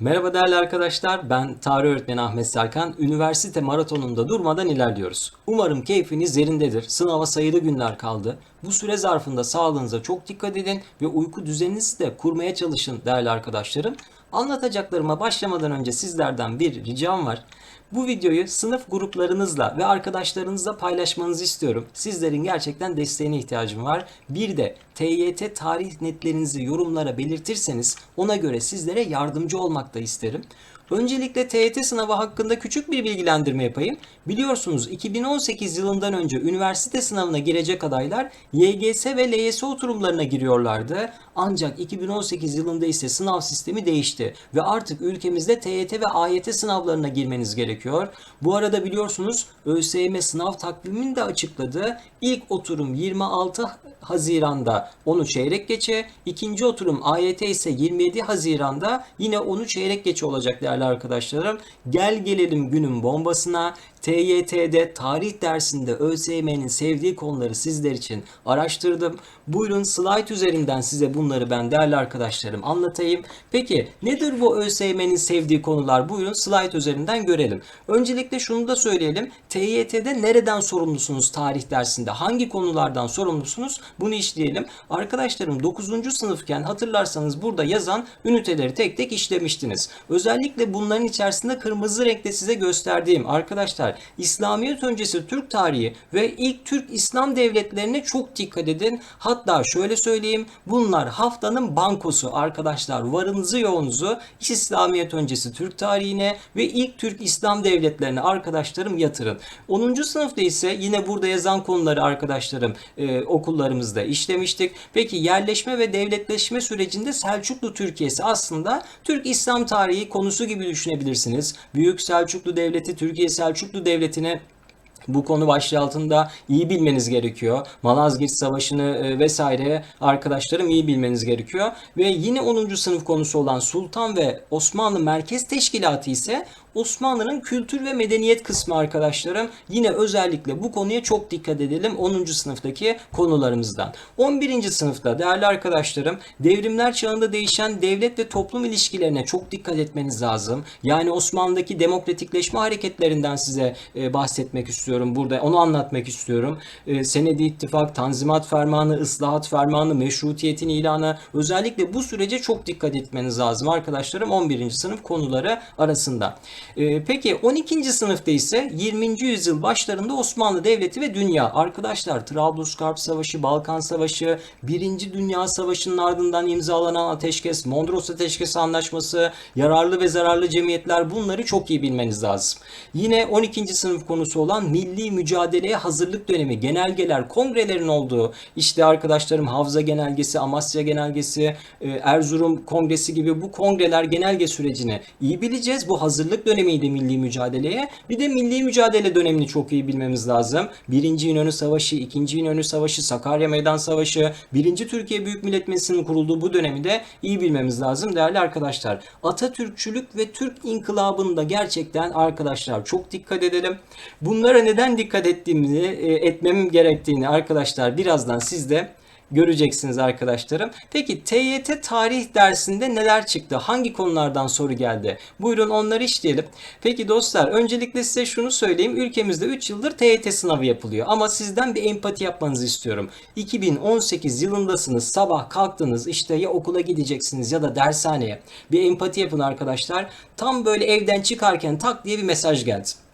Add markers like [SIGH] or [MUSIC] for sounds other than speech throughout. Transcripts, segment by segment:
Merhaba değerli arkadaşlar, ben tarih öğretmeni Ahmet Serkan. Üniversite maratonunda durmadan ilerliyoruz. Umarım keyfiniz yerindedir. Sınava sayılı günler kaldı. Bu süre zarfında sağlığınıza çok dikkat edin ve uyku düzeninizi de kurmaya çalışın değerli arkadaşlarım. Anlatacaklarıma başlamadan önce sizlerden bir ricam var. Bu videoyu sınıf gruplarınızla ve arkadaşlarınızla paylaşmanızı istiyorum. Sizlerin gerçekten desteğine ihtiyacım var. Bir de TYT tarih netlerinizi yorumlara belirtirseniz ona göre sizlere yardımcı olmak da isterim. Öncelikle TYT sınavı hakkında küçük bir bilgilendirme yapayım. Biliyorsunuz 2018 yılından önce üniversite sınavına girecek adaylar YGS ve LYS oturumlarına giriyorlardı. Ancak 2018 yılında ise sınav sistemi değişti ve artık ülkemizde TYT ve AYT sınavlarına girmeniz gerekiyor. Bu arada biliyorsunuz ÖSYM sınav takvimini de açıkladı. İlk oturum 26 Haziran'da onu çeyrek geçe, ikinci oturum AYT ise 27 Haziran'da yine onu çeyrek geçe olacak değerli arkadaşlarım. Gel gelelim günün bombasına. TYT'de tarih dersinde ÖSYM'nin sevdiği konuları sizler için araştırdım. Buyurun slide üzerinden size bunları ben değerli arkadaşlarım anlatayım. Peki nedir bu ÖSYM'nin sevdiği konular? Buyurun slide üzerinden görelim. Öncelikle şunu da söyleyelim. TYT'de nereden sorumlusunuz tarih dersinde? Hangi konulardan sorumlusunuz? Bunu işleyelim. Arkadaşlarım 9. sınıfken hatırlarsanız burada yazan üniteleri tek tek işlemiştiniz. Özellikle bunların içerisinde kırmızı renkte size gösterdiğim arkadaşlar İslamiyet öncesi Türk tarihi ve ilk Türk İslam devletlerine çok dikkat edin. Hatta şöyle söyleyeyim bunlar haftanın bankosu arkadaşlar varınızı yoğunuzu İslamiyet öncesi Türk tarihine ve ilk Türk İslam devletlerine arkadaşlarım yatırın. 10. sınıfta ise yine burada yazan konuları arkadaşlarım e, okullarımızda işlemiştik. Peki yerleşme ve devletleşme sürecinde Selçuklu Türkiye'si aslında Türk İslam tarihi konusu gibi düşünebilirsiniz. Büyük Selçuklu Devleti Türkiye Selçuklu Devleti'ne bu konu başlığı altında iyi bilmeniz gerekiyor. Malazgirt Savaşı'nı e, vesaire arkadaşlarım iyi bilmeniz gerekiyor. Ve yine 10. sınıf konusu olan Sultan ve Osmanlı Merkez Teşkilatı ise Osmanlı'nın kültür ve medeniyet kısmı arkadaşlarım. Yine özellikle bu konuya çok dikkat edelim 10. sınıftaki konularımızdan. 11. sınıfta değerli arkadaşlarım devrimler çağında değişen devlet ve toplum ilişkilerine çok dikkat etmeniz lazım. Yani Osmanlı'daki demokratikleşme hareketlerinden size e, bahsetmek istiyorum burada. Onu anlatmak istiyorum. E, Senedi İttifak, Tanzimat Fermanı, Islahat Fermanı, Meşrutiyetin ilanı özellikle bu sürece çok dikkat etmeniz lazım arkadaşlarım 11. sınıf konuları arasında. Ee, peki 12. sınıfta ise 20. yüzyıl başlarında Osmanlı Devleti ve dünya. Arkadaşlar Trablusgarp Savaşı, Balkan Savaşı, 1. Dünya Savaşı'nın ardından imzalanan ateşkes, Mondros Ateşkes Anlaşması, yararlı ve zararlı cemiyetler bunları çok iyi bilmeniz lazım. Yine 12. sınıf konusu olan milli mücadeleye hazırlık dönemi, genelgeler, kongrelerin olduğu işte arkadaşlarım Havza Genelgesi, Amasya Genelgesi, e, Erzurum Kongresi gibi bu kongreler genelge sürecini iyi bileceğiz. Bu hazırlık dönemiydi milli mücadeleye. Bir de milli mücadele dönemini çok iyi bilmemiz lazım. Birinci İnönü Savaşı, ikinci İnönü Savaşı, Sakarya Meydan Savaşı, birinci Türkiye Büyük Millet Meclisi'nin kurulduğu bu dönemi de iyi bilmemiz lazım değerli arkadaşlar. Atatürkçülük ve Türk İnkılabı'nda gerçekten arkadaşlar çok dikkat edelim. Bunlara neden dikkat ettiğimizi, e, etmem gerektiğini arkadaşlar birazdan sizde göreceksiniz arkadaşlarım. Peki TYT tarih dersinde neler çıktı? Hangi konulardan soru geldi? Buyurun onları işleyelim. Peki dostlar öncelikle size şunu söyleyeyim. Ülkemizde 3 yıldır TYT sınavı yapılıyor. Ama sizden bir empati yapmanızı istiyorum. 2018 yılındasınız. Sabah kalktınız işte ya okula gideceksiniz ya da dershaneye. Bir empati yapın arkadaşlar. Tam böyle evden çıkarken tak diye bir mesaj geldi.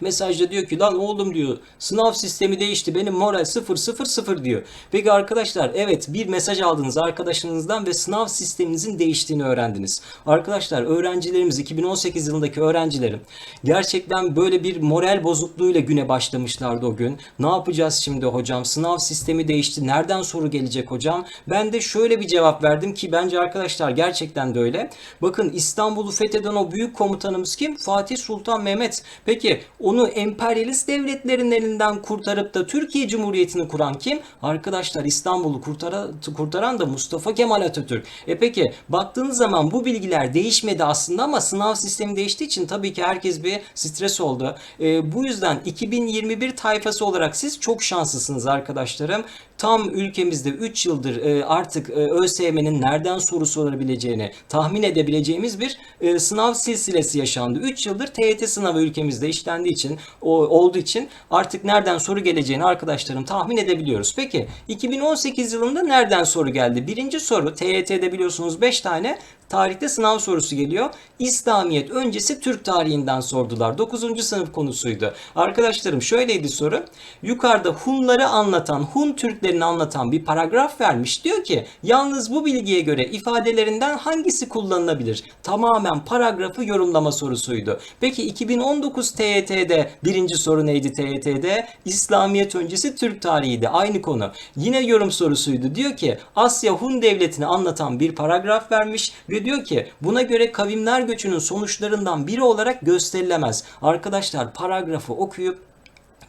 Mesajda diyor ki lan oğlum diyor sınav sistemi değişti benim moral 0 0 0 diyor. Peki arkadaşlar evet bir mesaj aldınız arkadaşınızdan ve sınav sisteminizin değiştiğini öğrendiniz. Arkadaşlar öğrencilerimiz 2018 yılındaki öğrencilerim gerçekten böyle bir moral bozukluğuyla güne başlamışlardı o gün. Ne yapacağız şimdi hocam sınav sistemi değişti nereden soru gelecek hocam? Ben de şöyle bir cevap verdim ki bence arkadaşlar gerçekten de öyle. Bakın İstanbul'u fetheden o büyük komutanımız kim? Fatih Sultan Mehmet. Peki onu emperyalist devletlerin elinden kurtarıp da Türkiye Cumhuriyeti'ni kuran kim? Arkadaşlar İstanbul'u kurtara, kurtaran da Mustafa Kemal Atatürk. E peki baktığınız zaman bu bilgiler değişmedi aslında ama sınav sistemi değiştiği için tabii ki herkes bir stres oldu. E, bu yüzden 2021 tayfası olarak siz çok şanslısınız arkadaşlarım. Tam ülkemizde 3 yıldır e, artık e, ÖSYM'nin nereden soru sorabileceğini tahmin edebileceğimiz bir e, sınav silsilesi yaşandı. 3 yıldır TYT sınavı ülkemizde işlendiği için o, olduğu için artık nereden soru geleceğini arkadaşlarım tahmin edebiliyoruz. Peki 2018 yılında nereden soru geldi? Birinci soru TYT'de biliyorsunuz 5 tane tarihte sınav sorusu geliyor. İslamiyet öncesi Türk tarihinden sordular. 9. sınıf konusuydu. Arkadaşlarım şöyleydi soru. Yukarıda Hunları anlatan, Hun Türklerini anlatan bir paragraf vermiş. Diyor ki yalnız bu bilgiye göre ifadelerinden hangisi kullanılabilir? Tamamen paragrafı yorumlama sorusuydu. Peki 2019 TYT'de birinci soru neydi TYT'de? İslamiyet öncesi Türk tarihiydi. Aynı konu. Yine yorum sorusuydu. Diyor ki Asya Hun devletini anlatan bir paragraf vermiş ve diyor ki buna göre kavimler göçünün sonuçlarından biri olarak gösterilemez. Arkadaşlar paragrafı okuyup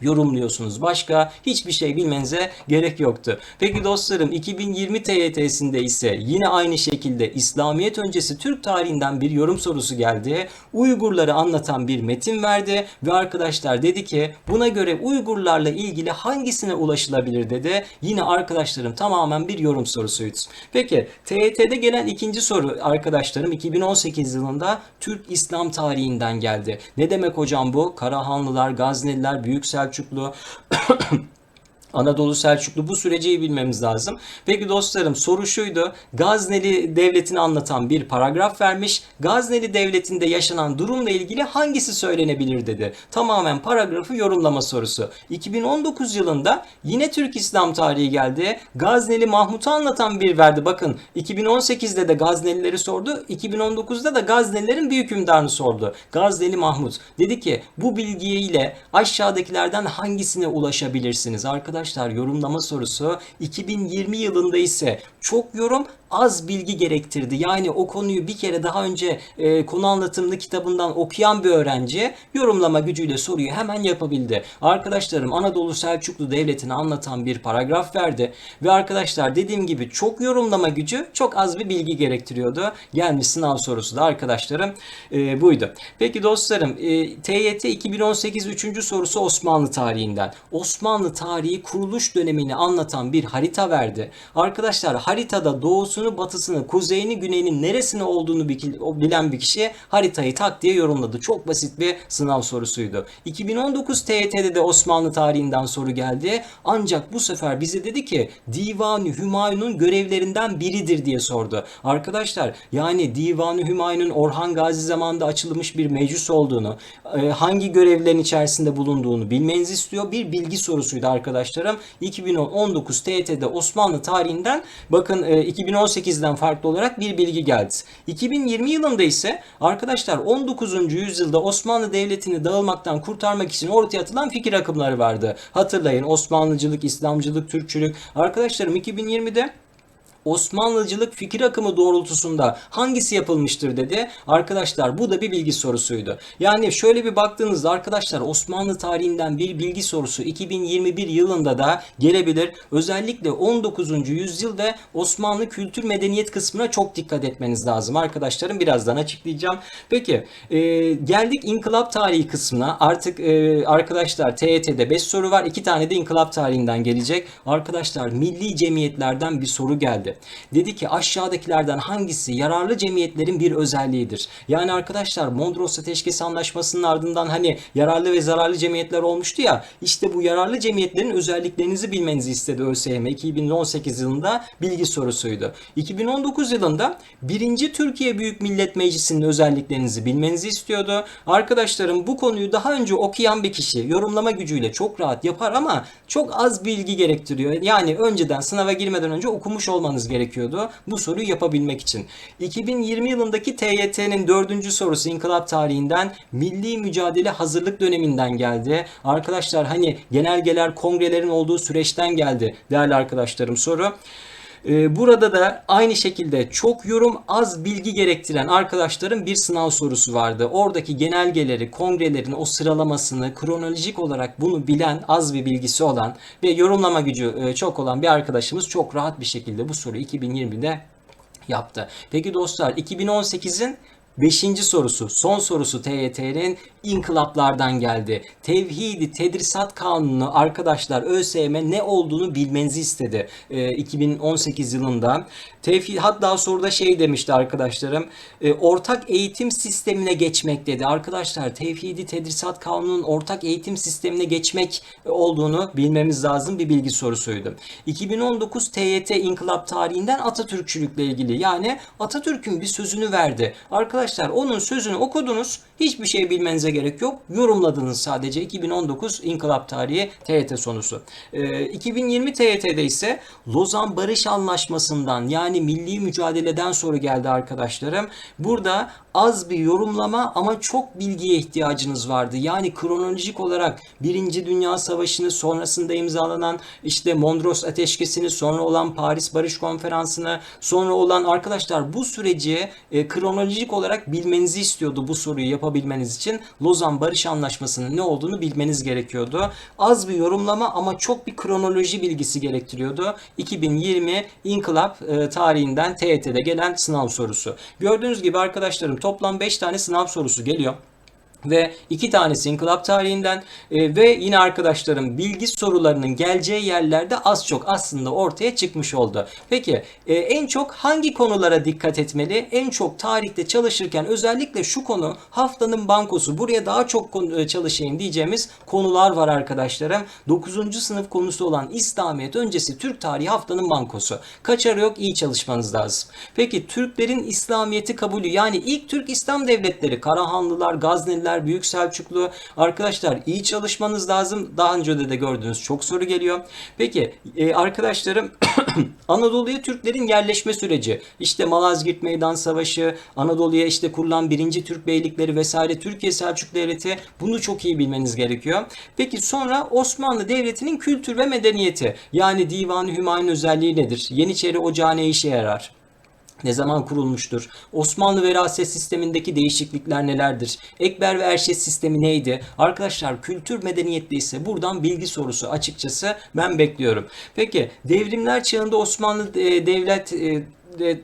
yorumluyorsunuz. Başka hiçbir şey bilmenize gerek yoktu. Peki dostlarım 2020 TYT'sinde ise yine aynı şekilde İslamiyet öncesi Türk tarihinden bir yorum sorusu geldi. Uygurları anlatan bir metin verdi ve arkadaşlar dedi ki buna göre Uygurlarla ilgili hangisine ulaşılabilir dedi. Yine arkadaşlarım tamamen bir yorum sorusuydu. Peki TYT'de gelen ikinci soru arkadaşlarım 2018 yılında Türk İslam tarihinden geldi. Ne demek hocam bu? Karahanlılar, Gazneliler, Büyük Selçuklu Anadolu Selçuklu bu süreci bilmemiz lazım. Peki dostlarım soru şuydu. Gazneli Devleti'ni anlatan bir paragraf vermiş. Gazneli Devleti'nde yaşanan durumla ilgili hangisi söylenebilir dedi. Tamamen paragrafı yorumlama sorusu. 2019 yılında yine Türk İslam tarihi geldi. Gazneli Mahmut'u anlatan bir verdi. Bakın 2018'de de Gaznelileri sordu. 2019'da da Gaznelilerin büyük hükümdarını sordu. Gazneli Mahmut. Dedi ki bu bilgiyle aşağıdakilerden hangisine ulaşabilirsiniz? Arkadaşlar yorumlama sorusu 2020 yılında ise çok yorum az bilgi gerektirdi. Yani o konuyu bir kere daha önce e, konu anlatımlı kitabından okuyan bir öğrenci yorumlama gücüyle soruyu hemen yapabildi. Arkadaşlarım Anadolu Selçuklu Devleti'ni anlatan bir paragraf verdi ve arkadaşlar dediğim gibi çok yorumlama gücü çok az bir bilgi gerektiriyordu. Gelmiş sınav sorusu da arkadaşlarım e, buydu. Peki dostlarım e, TYT 2018 3. sorusu Osmanlı tarihinden. Osmanlı tarihi kuruluş dönemini anlatan bir harita verdi. Arkadaşlar haritada doğusunu, batısını, kuzeyini, güneyini, neresine olduğunu bilen bir kişi haritayı tak diye yorumladı. Çok basit bir sınav sorusuydu. 2019 TYT'de de Osmanlı tarihinden soru geldi. Ancak bu sefer bize dedi ki Divan-ı Hümayun'un görevlerinden biridir diye sordu. Arkadaşlar yani Divan-ı Hümayun'un Orhan Gazi zamanında açılmış bir meclis olduğunu, e, hangi görevlerin içerisinde bulunduğunu bilmenizi istiyor. Bir bilgi sorusuydu arkadaşlarım. 2019 TYT'de Osmanlı tarihinden bakın e, 2018'den farklı olarak bir bilgi geldi. 2020 yılında ise arkadaşlar 19. yüzyılda Osmanlı Devleti'ni dağılmaktan kurtarmak için ortaya atılan fikir akımları vardı. Hatırlayın Osmanlıcılık, İslamcılık, Türkçülük. Arkadaşlarım 2020'de Osmanlıcılık fikir akımı doğrultusunda hangisi yapılmıştır dedi. Arkadaşlar bu da bir bilgi sorusuydu. Yani şöyle bir baktığınızda arkadaşlar Osmanlı tarihinden bir bilgi sorusu 2021 yılında da gelebilir. Özellikle 19. yüzyıl ve Osmanlı kültür medeniyet kısmına çok dikkat etmeniz lazım arkadaşlarım. Birazdan açıklayacağım. Peki e, geldik inkılap tarihi kısmına. Artık e, arkadaşlar TYT'de 5 soru var. 2 tane de inkılap tarihinden gelecek. Arkadaşlar milli cemiyetlerden bir soru geldi. Dedi ki aşağıdakilerden hangisi yararlı cemiyetlerin bir özelliğidir? Yani arkadaşlar Mondros Ateşkes Anlaşması'nın ardından hani yararlı ve zararlı cemiyetler olmuştu ya. İşte bu yararlı cemiyetlerin özelliklerinizi bilmenizi istedi ÖSYM 2018 yılında bilgi sorusuydu. 2019 yılında 1. Türkiye Büyük Millet Meclisi'nin özelliklerinizi bilmenizi istiyordu. Arkadaşlarım bu konuyu daha önce okuyan bir kişi yorumlama gücüyle çok rahat yapar ama çok az bilgi gerektiriyor. Yani önceden sınava girmeden önce okumuş olmanız gerekiyordu bu soruyu yapabilmek için. 2020 yılındaki TYT'nin dördüncü sorusu inkılap tarihinden milli mücadele hazırlık döneminden geldi. Arkadaşlar hani genelgeler kongrelerin olduğu süreçten geldi değerli arkadaşlarım soru. Ee, Burada da aynı şekilde çok yorum az bilgi gerektiren arkadaşların bir sınav sorusu vardı. Oradaki genelgeleri, kongrelerin o sıralamasını kronolojik olarak bunu bilen az bir bilgisi olan ve yorumlama gücü e, çok olan bir arkadaşımız çok rahat bir şekilde bu soruyu 2020'de yaptı. Peki dostlar 2018'in Beşinci sorusu, son sorusu TYT'nin inkılaplardan geldi. Tevhidi Tedrisat Kanunu arkadaşlar ÖSYM ne olduğunu bilmenizi istedi. Ee, 2018 yılında. Tevhid hatta soruda şey demişti arkadaşlarım. e, ortak eğitim sistemine geçmek dedi. Arkadaşlar Tevhidi Tedrisat Kanunu'nun ortak eğitim sistemine geçmek olduğunu bilmemiz lazım bir bilgi sorusuydu. 2019 TYT İnkılap tarihinden Atatürkçülükle ilgili yani Atatürk'ün bir sözünü verdi. Arkadaşlar onun sözünü okudunuz. Hiçbir şey bilmenize gerek yok. Yorumladınız sadece 2019 İnkılap tarihi TYT sonusu. Ee, 2020 TYT'de ise Lozan Barış Anlaşması'ndan yani milli mücadeleden sonra geldi arkadaşlarım. Burada az bir yorumlama ama çok bilgiye ihtiyacınız vardı. Yani kronolojik olarak Birinci Dünya Savaşı'nı sonrasında imzalanan işte Mondros Ateşkesi'ni sonra olan Paris Barış Konferansı'nı sonra olan arkadaşlar bu süreci e, kronolojik olarak bilmenizi istiyordu bu soruyu yapabilmeniz için. Lozan Barış Anlaşması'nın ne olduğunu bilmeniz gerekiyordu. Az bir yorumlama ama çok bir kronoloji bilgisi gerektiriyordu. 2020 İnkılap e, tarihinden TYT'de gelen sınav sorusu. Gördüğünüz gibi arkadaşlarım toplam 5 tane sınav sorusu geliyor ve iki tanesi inkılap tarihinden e, ve yine arkadaşlarım bilgi sorularının geleceği yerlerde az çok aslında ortaya çıkmış oldu. Peki e, en çok hangi konulara dikkat etmeli? En çok tarihte çalışırken özellikle şu konu haftanın bankosu buraya daha çok konu- e, çalışayım diyeceğimiz konular var arkadaşlarım. 9. sınıf konusu olan İslamiyet öncesi Türk tarihi haftanın bankosu. Kaçarı yok iyi çalışmanız lazım. Peki Türklerin İslamiyet'i kabulü yani ilk Türk İslam devletleri Karahanlılar, Gazneliler, Büyük Selçuklu arkadaşlar iyi çalışmanız lazım. Daha önce de, de gördüğünüz çok soru geliyor. Peki e, arkadaşlarım [CLEARS THROAT] Anadolu'ya Türklerin yerleşme süreci işte Malazgirt Meydan Savaşı Anadolu'ya işte kurulan birinci Türk beylikleri vesaire Türkiye Selçuklu Devleti bunu çok iyi bilmeniz gerekiyor. Peki sonra Osmanlı Devleti'nin kültür ve medeniyeti yani Divan-ı Hümayun özelliği nedir? Yeniçeri Ocağı ne işe yarar? Ne zaman kurulmuştur? Osmanlı veraset sistemindeki değişiklikler nelerdir? Ekber ve Erşes sistemi neydi? Arkadaşlar kültür medeniyette ise buradan bilgi sorusu açıkçası ben bekliyorum. Peki devrimler çağında Osmanlı e, devlet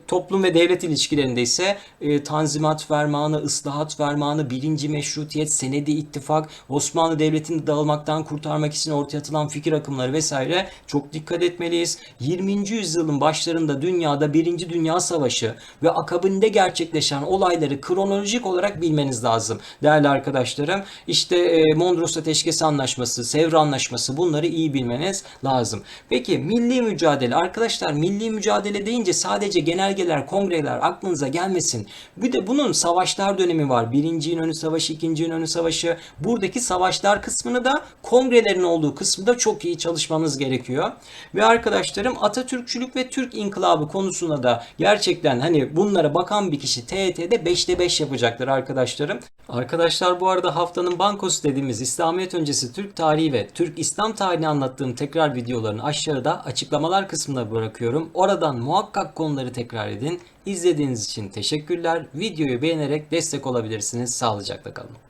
toplum ve devlet ilişkilerinde ise e, Tanzimat Fermanı, Islahat Fermanı, birinci meşrutiyet, senedi ittifak, Osmanlı Devleti'ni dağılmaktan kurtarmak için ortaya atılan fikir akımları vesaire çok dikkat etmeliyiz. 20. yüzyılın başlarında dünyada Birinci Dünya Savaşı ve akabinde gerçekleşen olayları kronolojik olarak bilmeniz lazım. Değerli arkadaşlarım işte e, Mondros Ateşkesi Anlaşması, Sevr Anlaşması bunları iyi bilmeniz lazım. Peki milli mücadele arkadaşlar milli mücadele deyince sadece genelgeler, kongreler aklınıza gelmesin. Bir de bunun savaşlar dönemi var. Birinci İnönü Savaşı, ikinci İnönü Savaşı. Buradaki savaşlar kısmını da kongrelerin olduğu kısmı da çok iyi çalışmanız gerekiyor. Ve arkadaşlarım Atatürkçülük ve Türk İnkılabı konusunda da gerçekten hani bunlara bakan bir kişi TET'de 5'te 5 yapacaktır arkadaşlarım. Arkadaşlar bu arada haftanın bankosu dediğimiz İslamiyet öncesi Türk tarihi ve Türk İslam tarihini anlattığım tekrar videolarını aşağıda açıklamalar kısmına bırakıyorum. Oradan muhakkak konuları tekrar edin. İzlediğiniz için teşekkürler. Videoyu beğenerek destek olabilirsiniz. Sağlıcakla kalın.